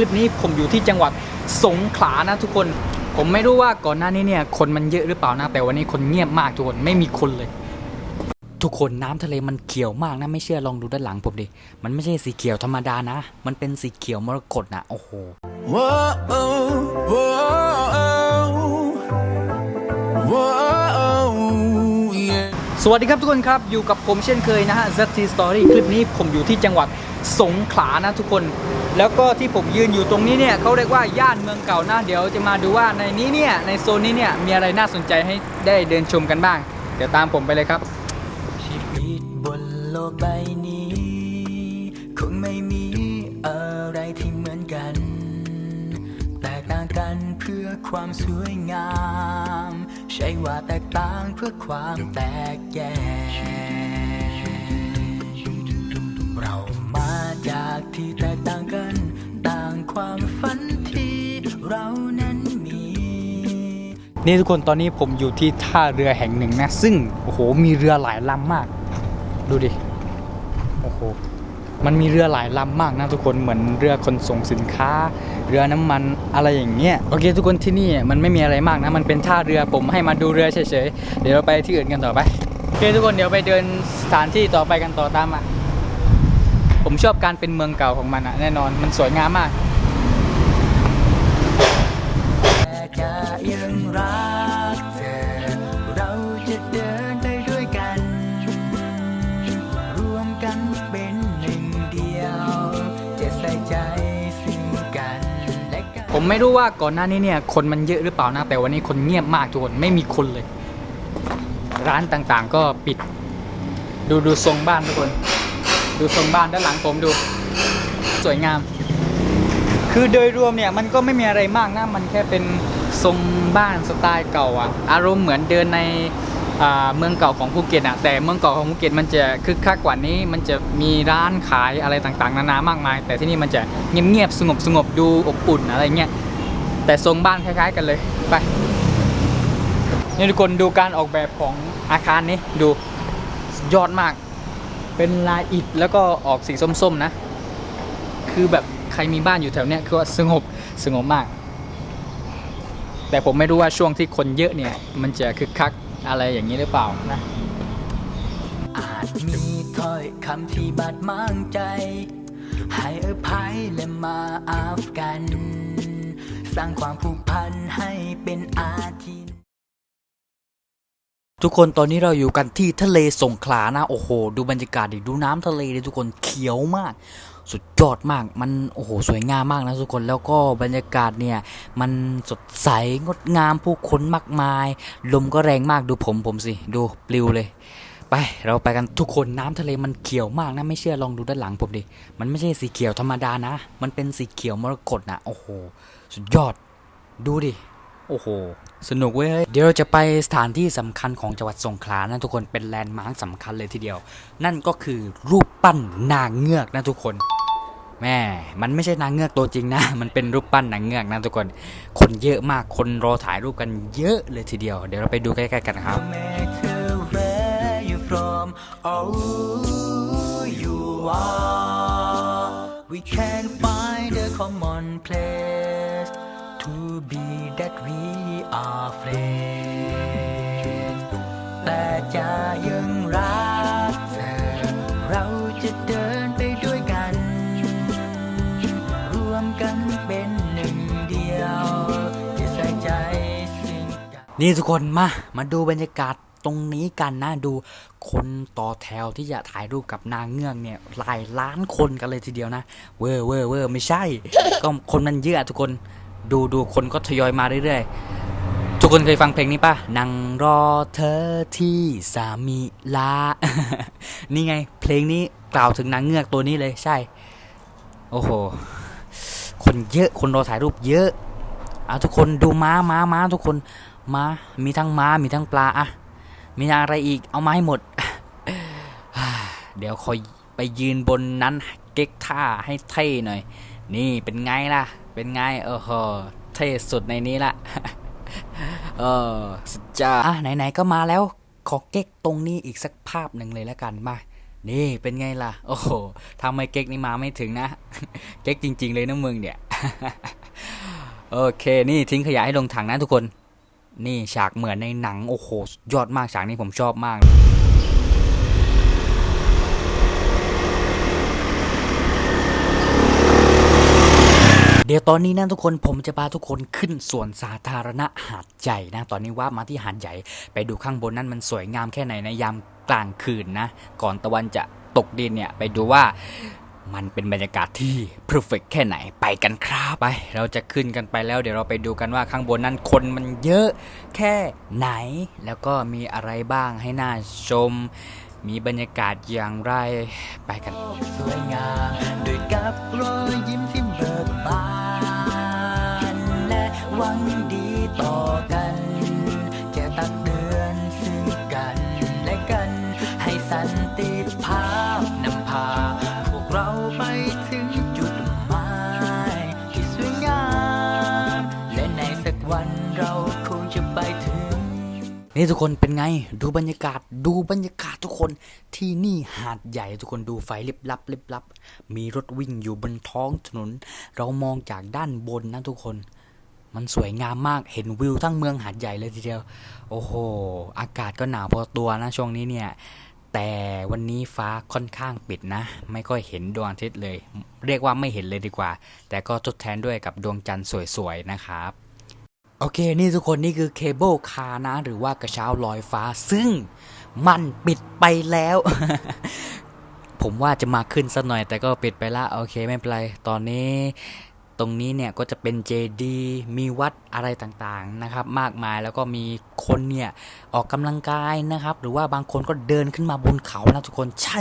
ลิปนี้ผมอยู่ที่จังหวัดสงขลานะทุกคน ผมไม่รู้ว่าก่อนหน้านี้เนี่ยคนมันเยอะหรือเปล่านะแต่วันนี้คนเงียบมากทุกคนไม่มีคนเลย ทุกคนน้ำทะเลมันเขียวมากนะไม่เชื่อลองดูด้านหลังผมดิมันไม่ใช่สีเขียวธรรมดานะ มันเป็นสีเขียวมรกตนะโอ้โห Whoa, whoa, whoa, yeah. สวัสดีครับทุกคนครับอยู่กับผมเช่นเคยนะฮะ ZT Story คลิปนี้ผมอยู่ที่จังหวัดสงขลานะทุกคน แล้วก็ที่ผมยืนอยู่ตรงนี้เนี่ยเขาเรียกว่าย่านเมืองเก่านะเดี๋ยวจะมาดูว่าในนี้เนี่ยในโซนนี้เนี่ยมีอะไรน่าสนใจให้ได้เดินชมกันบ้าง เดี๋ยวตามผมไปเลยครับชีวิตบนโลกใบนี้ คงไม่มีอะไรที่เหมือนกัน แตกต่างกันเพื่อความสวยงาม ใช่ว่าแตกต่างเพื่อความแตกแยกเรา ความฝันที่เรานั้นมี นี่ทุกคนตอนนี้ผมอยู่ที่ท่าเรือแห่งหนึ่งนะ ซึ่งโอ้โหมีเรือหลายลำมาก ดูดิโอ้โหมันมีเรือหลายลำมากนะทุกคนเหมือนเรือขนส่งสินค้า เรือน้ำมันอะไรอย่างเงี้ยโอเค ทุกคนที่นี่มันไม่มีอะไรมากนะ มันเป็นท่าเรือผมให้มาดูเรือเฉยๆเดี๋ยวเราไปที่อื่นกันต่อไปโอเคทุกคนเดี๋ยวไปเดินสถานที่ต่อไปกันต่อตามมาผมชอบการเป็นเมืองเก่าของมันอะแน่นอนมันสวยงามมาก แต่จะ ยังรักเธอ เราจะเดินไปด้วยกัน รวมกันเป็นหนึ่งเดียว จะใส่ใจซึ่งกันและกัน ผมไม่รู้ว่าก่อนหน้านี้เนี่ย คนมันเยอะหรือเปล่านะ แต่วันนี้คนเงียบมากทุกคนไม่มีคนเลย ร้านต่างๆก็ปิด ดูดูทรงบ้านทุกคน ดูทรงบ้านด้านหลังผมดู สวยงาม คือโดยรวมเนี่ยมันก็ไม่มีอะไรมากนะ มันแค่เป็น ทรงบ้านสไตล์เก่าอะอารมณ์เหมือนเดินในเมืองเก่าของภูเก็ตอะแต่เมืองเก่าของภูเก็ตมันจะคึกคักกว่านี้ มันจะมีร้านขายอะไรต่างๆ นานามากมาย แต่ที่นี่มันจะเงียบๆสงบสงบๆดูอบอุ่นอะไรเงี้ยแต่ทรงบ้านคล้าย ๆ กันเลยไปนี่ทุกคนดูการออกแบบของอาคารนี้ดูยอดมาก เป็นลายอิฐแล้วก็ออกสีส้มๆนะ คือแบบใครมีบ้านอยู่แถวเนี้ยคือว่าสงบสงบมาก แต่ผมไม่รู้ว่าช่วงที่คนเยอะเนี่ย มันจะคึกคักอะไรอย่างนี้หรือเปล่านะ อาจมีถ้อยคำที่บาดหมางใจ ให้อภัยและมาอาฟกัน สร้างความผูกพันให้เป็นอาทิตย์ ทุกคนตอนนี้เราอยู่กันที่ทะเลสงขลานะ โอ้โห ดูบรรยากาศดิดูน้ำทะเลดิทุกคนเขียวมาก สุดยอดมากมันโอ้โหสวยงามมากนะทุกคนแล้วก็บรรยากาศเนี่ย มันสดใสงดงามผู้คนมากมาย ลมก็แรงมากดูผมผมสิ ดูปลิวเลย ไปเราไปกันทุกคนน้ำทะเลมันเขียวมากนะไม่เชื่อลองดูด้านหลังผมดิมันไม่ใช่สีเขียวธรรมดานะ มันเป็นสีเขียวมรกตนะโอ้โห สุดยอดดูดิ โอ้โห สนุกเว้ย เดี๋ยวเราจะไปสถานที่สำคัญของจังหวัดสงขลานะทุกคน เป็นแลนด์มาร์คสำคัญเลยทีเดียว นั่นก็คือรูปปั้นนางเงือกนะทุกคน แม่ มันไม่ใช่นางเงือกตัวจริงนะ มันเป็นรูปปั้นนางเงือกนะทุกคน คนเยอะมาก คนรอถ่ายรูปกันเยอะเลยทีเดียว เดี๋ยวเราไปดูใกล้ๆกันนะครับ No matter where you're from, oh, you are. We can find a common place to be that we are friends. แต่จะยังรักเธอเราจะเดินไปด้วยกัน รวมกันเป็นหนึ่งเดียวจะใส่ใจสิ่งกันนี่ทุกคนมา มาดูบรรยากาศตรงนี้กันนะดูคนต่อแถวที่จะถ่ายรูปกับนางเงือกเนี่ยหลายล้านคนกันเลยทีเดียวนะ เวอร์เวอร์เวอร์ไม่ใช่ ก็คนมันเยอะทุกคน ดูดูคนก็ทยอยมาเรื่อยๆ ทุกคนเคยฟังเพลงนี้ป่ะ นั่งรอเธอที่สามีลา นี่ไง เพลงนี้กล่าวถึงนางเงือกตัวนี้เลยใช่ โอ้โห คนเยอะ คนรอถ่ายรูปเยอะอะทุกคนดูม้าม้าม้าทุกคน ม้า มีทั้งม้า มีทั้งปลาอะมีอะไรอีก เอามาให้หมด เดี๋ยวคอยไปยืนบนนั้นเก๊กท่าให้เท่หน่อย นี่เป็นไงล่ะ เป็นไงเออโหเท่สุดในนี้ละเออสุดจ้าอะไหนๆก็มาแล้ว ขอเก๊กตรงนี้อีกสักภาพหนึ่งเลยแล้วกันมานี่เป็นไงล่ะ โอ้โหทำไมเก๊กนี่มาไม่ถึงนะ เก๊กจริง ๆ เลยนะมึงเนี่ย โอเค นี่ทิ้งขยะให้ลงถังนะทุกคน นี่ฉากเหมือนในหนัง โอ้โหสุดยอดมากฉากนี้ผมชอบมาก เดี๋ยวตอนนี้นะทุกคนผมจะพาทุกคนขึ้นสวนสาธารณะหาดใหญ่นะ ตอนนี้ว่ามาที่หาดใหญ่ไปดูข้างบนนั้นมันสวยงามแค่ไหนในยามกลางคืนนะ ก่อนตะวันจะตกดินเนี่ยไปดูว่ามันเป็นบรรยากาศที่ perfect แค่ไหนไปกันครับไป เราจะขึ้นกันไปแล้วเดี๋ยวเราไปดูกันว่าข้างบนนั้นคนมันเยอะแค่ไหน แล้วก็มีอะไรบ้างให้น่าชม มีบรรยากาศอย่างไรไปกันสวยงามด้วยกับรอยยิ้มที่ นี่ทุกคนเป็นไง ดูบรรยากาศ ดูบรรยากาศทุกคนที่นี่หาดใหญ่ทุกคนดูไฟลิบลับลิบลับ มีรถวิ่งอยู่บนท้องถนน เรามองจากด้านบนนะทุกคน มันสวยงามมากเห็นวิวทั้งเมืองหาดใหญ่เลยทีเดียว โอ้โห อากาศก็หนาวพอตัวนะช่วงนี้เนี่ย แต่วันนี้ฟ้าค่อนข้างปิดนะ ไม่ค่อยเห็นดวงอาทิตย์เลย เรียกว่าไม่เห็นเลยดีกว่า แต่ก็ทดแทนด้วยกับดวงจันทร์สวยๆนะครับ โอเค นี่ทุกคนนี่คือเคเบิลคาร์นะ หรือว่ากระเช้าลอยฟ้า ซึ่งมันปิดไปแล้ว ผมว่าจะมาขึ้นสักหน่อยแต่ก็ปิดไปละ โอเค ไม่เป็นไร ตอนนี้ ตรงนี้เนี่ยก็จะเป็นเจดีมีวัดอะไรต่างๆนะครับ มากมายแล้วก็มีคนเนี่ยออกกำลังกายนะครับ หรือว่าบางคนก็เดินขึ้นมาบนเขานะทุกคนใช่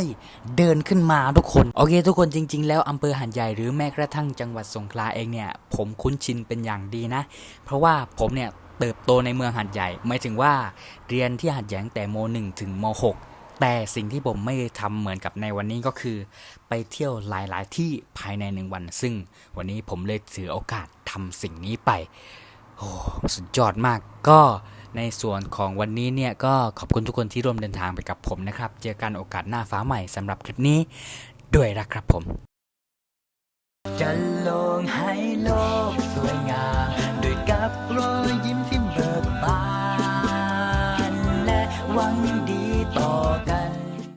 เดินขึ้นมาทุกคนโอเค ทุกคนจริง ๆ แล้วอำเภอหันใหญ่หรือแม้กระทั่งจังหวัดสงขลาเองเนี่ยผมคุ้นชินเป็นอย่างดีนะ เพราะว่าผมเนี่ยเติบโตในเมืองหัดใหญ่หมายถึงว่าเรียนที่หัดใหญ่ตั้งแต่ม .1 ถึงม .6 แต่สิ่งที่ผมไม่ได้ทำเหมือนกับในวันนี้ก็คือ ไปเที่ยวหลาย ๆ ที่ภายในหนึ่งวัน ซึ่งวันนี้ผมเลยถือโอกาสทำสิ่งนี้ไปโอ้สุดยอดมากก็ในส่วนของวันนี้เนี่ยก็ขอบคุณทุกคนที่ร่วมเดินทางไปกับผมนะครับ เจอกันโอกาสหน้าฟ้าใหม่สำหรับคลิปนี้ ด้วยรักครับผมจะลงให้โลกสวยงาม